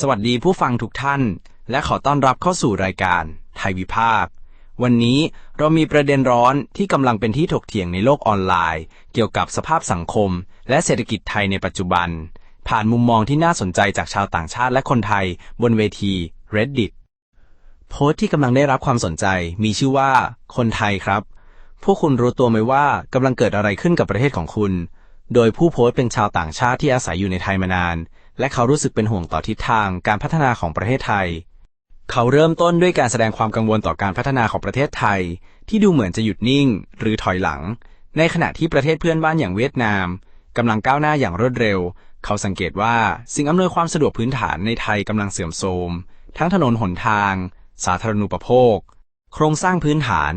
สวัสดีผู้ฟังทุกท่าน และขอต้อนรับเข้าสู่รายการ ไทยวิภาค วันนี้เรามีประเด็นร้อนที่กำลังเป็นที่ถกเถียงในโลกออนไลน์ เกี่ยวกับสภาพสังคม และเศรษฐกิจไทยในปัจจุบัน ผ่านมุมมองที่น่าสนใจจากชาวต่างชาติและคนไทย บนเวที Reddit โพสต์ที่กำลังได้รับความสนใจมีชื่อว่า คนไทยครับ พวกคุณรู้ตัวไหมว่ากำลังเกิดอะไรขึ้นกับประเทศของคุณ โดยผู้โพสต์เป็นชาวต่างชาติที่อาศัยอยู่ในไทยมานาน และเขารู้สึกเป็นห่วงต่อทิศทางการพัฒนาของประเทศไทย เขาเริ่มต้นด้วยการแสดงความกังวลต่อการพัฒนาของประเทศไทย ที่ดูเหมือนจะหยุดนิ่ง หรือถอยหลัง ในขณะที่ประเทศเพื่อนบ้านอย่างเวียดนามกำลังก้าวหน้าอย่างรวดเร็ว เขาสังเกตว่าสิ่งอำนวยความสะดวกพื้นฐานในไทยกำลังเสื่อมโทรม ทั้งถนนหนทาง สาธารณูปโภค โครงสร้างพื้นฐาน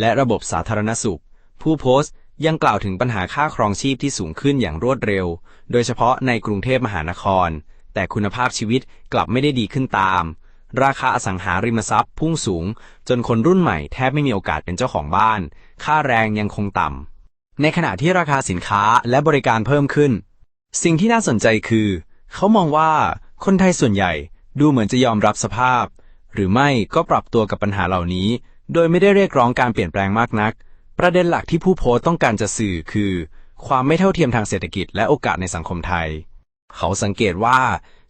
และระบบสาธารณสุข ผู้โพสต์ยังกล่าวถึงปัญหาค่าครองชีพที่สูงขึ้นอย่างรวดเร็ว โดยเฉพาะในกรุงเทพมหานคร แต่คุณภาพชีวิตกลับไม่ได้ดีขึ้นตาม ราคาอสังหาริมทรัพย์พุ่งสูง จนคนรุ่นใหม่แทบไม่มีโอกาสเป็นเจ้าของบ้าน ค่าแรงยังคงต่ำ ในขณะที่ราคาสินค้าและบริการเพิ่มขึ้น สิ่งที่น่าสนใจคือ เขามองว่าคนไทยส่วนใหญ่ดูเหมือนจะยอมรับสภาพ หรือไม่ก็ปรับตัวกับปัญหาเหล่านี้ โดยไม่ได้เรียกร้องการเปลี่ยนแปลงมากนัก ประเด็นหลักที่ผู้โพสต์ต้องการจะสื่อคือ ความไม่เท่าเทียมทางเศรษฐกิจและโอกาสในสังคมไทย เขาสังเกตว่า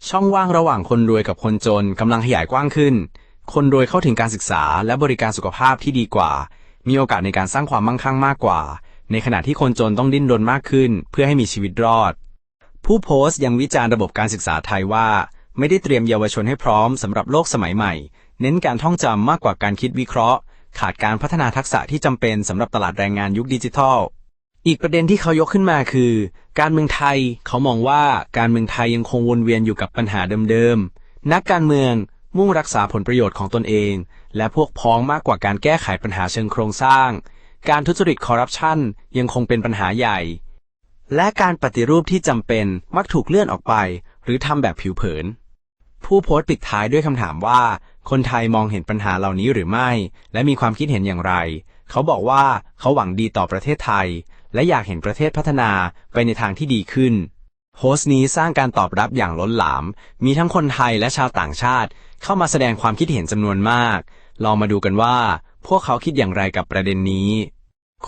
ช่องว่างระหว่างคนรวยกับคนจนกำลังขยายกว้างขึ้น คนรวยเข้าถึงการศึกษาและบริการสุขภาพที่ดีกว่า มีโอกาสในการสร้างความมั่งคั่งมากกว่า ในขณะที่คนจนต้องดิ้นรนมากขึ้น เพื่อให้มีชีวิตรอด ผู้โพสต์ยังวิจารณ์ระบบการศึกษาไทยว่า ไม่ได้เตรียมเยาวชนให้พร้อมสำหรับโลกสมัยใหม่ เน้นการท่องจำมากกว่าการคิดวิเคราะห์ ขาดการพัฒนาทักษะที่จำเป็นสำหรับตลาดแรงงานยุคดิจิทัล อีกประเด็นที่เขายกขึ้นมาคือ การเมืองไทย เขามองว่าการเมืองไทยยังคงวนเวียนอยู่กับปัญหาเดิมๆ นักการเมืองมุ่งรักษาผลประโยชน์ของตนเอง และพวกพ้องมากกว่าการแก้ไขปัญหาเชิงโครงสร้าง การทุจริตคอร์รัปชันยังคงเป็นปัญหาใหญ่ และการปฏิรูปที่จำเป็นมักถูกเลื่อนออกไป หรือทำแบบผิวเผิน ผู้โพสต์ปิดท้ายด้วยคำถามว่า คนไทยมองเห็นปัญหาเหล่านี้หรือไม่ และมีความคิดเห็นอย่างไร เขาบอกว่าเขาหวังดีต่อประเทศไทย และอยากเห็นประเทศพัฒนาไปในทางที่ดีขึ้นโพสต์นี้สร้างการตอบรับอย่างล้นหลาม มีทั้งคนไทยและชาวต่างชาติ เข้ามาแสดงความคิดเห็นจำนวนมาก ลองมาดูกันว่า พวกเขาคิดอย่างไรกับประเด็นนี้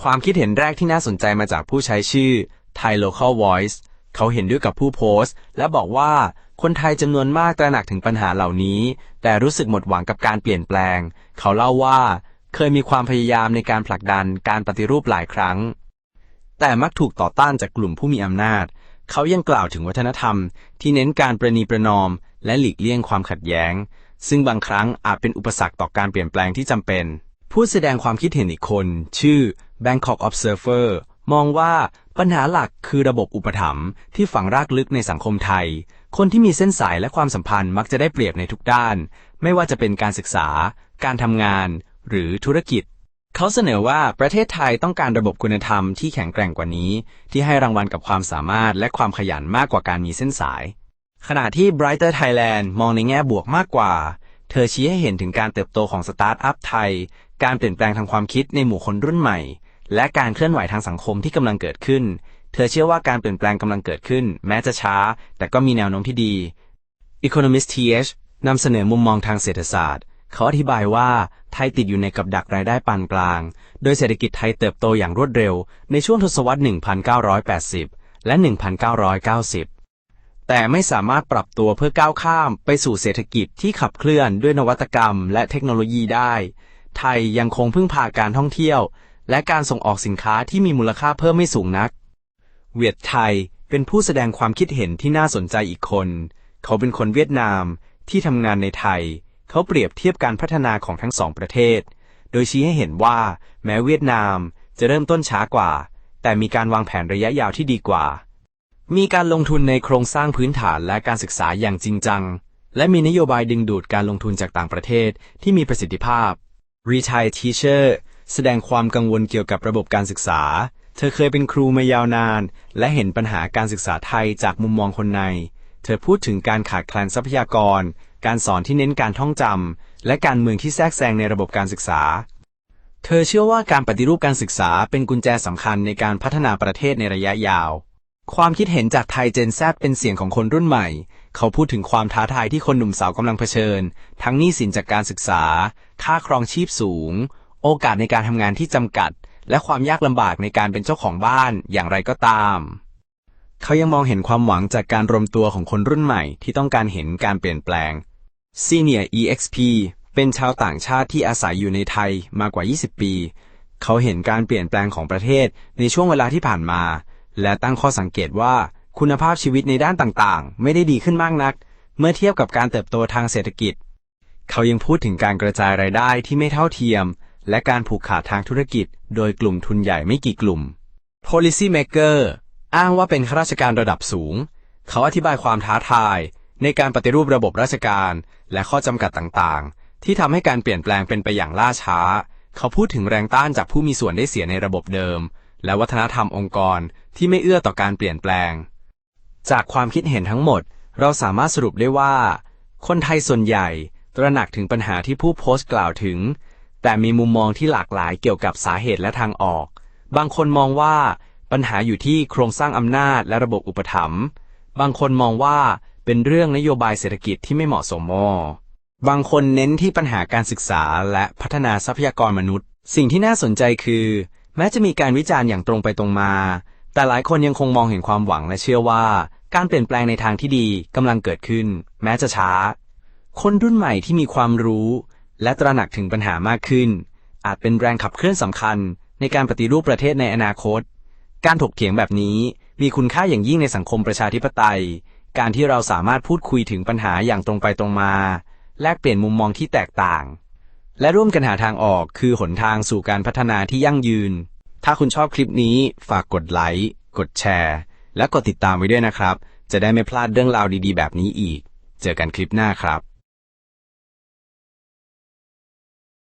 ความคิดเห็นแรกที่น่าสนใจมาจากผู้ใช้ชื่อ Thai Local Voice เขาเห็นด้วยกับผู้โพสต์ และบอกว่าคนไทยจำนวนมากตระหนักถึงปัญหาเหล่านี้ แต่รู้สึกหมดหวังกับการเปลี่ยนแปลง เขาเล่าว่า เคยมีความพยายามในการผลักดันการปฏิรูปหลายครั้ง แต่มักถูกต่อต้านจากกลุ่มผู้มีอำนาจ เขายังกล่าวถึงวัฒนธรรม ที่เน้นการประนีประนอม และหลีกเลี่ยงความขัดแย้ง ซึ่งบางครั้งอาจเป็นอุปสรรคต่อการเปลี่ยนแปลงที่จำเป็น ผู้แสดงความคิดเห็นอีกคน ชื่อ Bangkok Observer มองว่าปัญหาหลักคือระบบอุปถัมภ์ที่ฝังรากลึกในสังคมไทย คนที่มีเส้นสายและความสัมพันธ์มักจะได้เปรียบในทุกด้าน ไม่ว่าจะเป็นการศึกษา การทำงาน หรือธุรกิจ เขาเสนอว่าประเทศไทยต้องการระบบคุณธรรมที่แข็งแกร่งกว่านี้ ที่ให้รางวัลกับความสามารถและความขยันมากกว่าการมีเส้นสาย ขณะที่ Brighter Thailand มองในแง่บวกมากกว่า เธอชี้ให้เห็นถึงการเติบโตของสตาร์ทอัพไทย การเปลี่ยนแปลงทางความคิดในหมู่คนรุ่นใหม่ และการเคลื่อนไหวทางสังคมที่กำลังเกิดขึ้น เธอเชื่อว่าการเปลี่ยนแปลงกำลังเกิดขึ้น แม้จะช้า แต่ก็มีแนวโน้มที่ดี Economist TH นำเสนอมุมมองทางเศรษฐศาสตร์ เขาอธิบายว่าไทยติดอยู่ในกับดักรายได้ปานกลาง โดยเศรษฐกิจไทยเติบโตอย่างรวดเร็ว ในช่วงทศวรรษ 1980 และ 1990 แต่ไม่สามารถปรับตัวเพื่อก้าวข้ามไปสู่เศรษฐกิจที่ขับเคลื่อนด้วยนวัตกรรม และเทคโนโลยีได้ ไทยยังคงพึ่งพาการท่องเที่ยว และการส่งออกสินค้าที่มีมูลค่าเพิ่มไม่สูงนัก เวียดไทยเป็นผู้แสดงความคิดเห็นที่น่าสนใจอีกคน เขาเป็นคนเวียดนามที่ทำงานในไทย เขาเปรียบเทียบการพัฒนาของทั้งสองประเทศ โดยชี้ให้เห็นว่า แม้เวียดนามจะเริ่มต้นช้ากว่า แต่มีการวางแผนระยะยาวที่ดีกว่า มีการลงทุนในโครงสร้างพื้นฐานและการศึกษาอย่างจริงจัง และมีนโยบายดึงดูดการลงทุนจากต่างประเทศที่มีประสิทธิภาพ Retire Teacher แสดงความกังวลเกี่ยวกับระบบการศึกษา เธอเคยเป็นครูมายาวนาน และเห็นปัญหาการศึกษาไทยจากมุมมองคนใน เธอพูดถึงการขาดแคลนทรัพยากร การสอนที่เน้นการท่องจำ และการเมืองที่แทรกแซงในระบบการศึกษา เธอเชื่อว่าการปฏิรูปการศึกษาเป็นกุญแจสำคัญในการพัฒนาประเทศในระยะยาว ความคิดเห็นจากไทยเจนแซเป็นเสียงของคนรุ่นใหม่ เขาพูดถึงความท้าทายที่คนหนุ่มสาวกำลังเผชิญ ทั้งหนี้สินจากการศึกษา ค่าครองชีพสูง โอกาสในการทำงานที่จำกัด และความยากลำบากในการเป็นเจ้าของบ้านอย่างไรก็ตาม เขายังมองเห็นความหวังจากการรวมตัวของคนรุ่นใหม่ที่ต้องการเห็นการเปลี่ยนแปลง Senior EXP เป็นชาวต่างชาติที่อาศัยอยู่ในไทยมากว่า 20 ปี เขาเห็นการเปลี่ยนแปลงของประเทศในช่วงเวลาที่ผ่านมา และตั้งข้อสังเกตว่าคุณภาพชีวิตในด้านต่างๆ ไม่ได้ดีขึ้นมากนัก เมื่อเทียบกับการเติบโตทางเศรษฐกิจ เขายังพูดถึงการกระจายรายได้ที่ไม่เท่าเทียม และการผูกขาดทางธุรกิจ โดยกลุ่มทุนใหญ่ไม่กี่กลุ่ม policy maker อ้างว่าเป็นข้าราชการระดับสูง เขาอธิบายความท้าทาย ในการปฏิรูประบบราชการ และข้อจำกัดต่างๆ ที่ทำให้การเปลี่ยนแปลงเป็นไปอย่างล่าช้า เขาพูดถึงแรงต้านจากผู้มีส่วนได้เสียในระบบเดิม และวัฒนธรรมองค์กรที่ไม่เอื้อต่อการเปลี่ยนแปลง จากความคิดเห็นทั้งหมด เราสามารถสรุปได้ว่า คนไทยส่วนใหญ่ ตระหนักถึงปัญหาที่ผู้โพสต์กล่าวถึง แต่มีมุมมองที่หลากหลายเกี่ยวกับสาเหตุและทางออก บางคนมองว่าปัญหาอยู่ที่โครงสร้างอำนาจและระบบอุปถัมภ์ บางคนมองว่าเป็นเรื่องนโยบายเศรษฐกิจที่ไม่เหมาะสมอ บางคนเน้นที่ปัญหาการศึกษาและพัฒนาทรัพยากรมนุษย์ สิ่งที่น่าสนใจคือ แม้จะมีการวิจารณ์อย่างตรงไปตรงมา แต่หลายคนยังคงมองเห็นความหวังและเชื่อว่า การเปลี่ยนแปลงในทางที่ดีกำลังเกิดขึ้น แม้จะช้า คนรุ่นใหม่ที่มีความรู้ และตระหนักถึงปัญหามากขึ้น อาจเป็นแรงขับเคลื่อนสำคัญ ในการปฏิรูปประเทศในอนาคต การถกเถียงแบบนี้มีคุณค่าอย่างยิ่งในสังคมประชาธิปไตย การที่เราสามารถพูดคุยถึงปัญหาอย่างตรงไปตรงมา แลกเปลี่ยนมุมมองที่แตกต่าง และร่วมกันหาทางออกคือหนทางสู่การพัฒนาที่ยั่งยืน ถ้าคุณชอบคลิปนี้ฝากกดไลค์ กดแชร์ และกดติดตามไว้ด้วยนะครับ จะได้ไม่พลาดเรื่องราวดีๆ แบบนี้อีก เจอกันคลิปหน้าครับ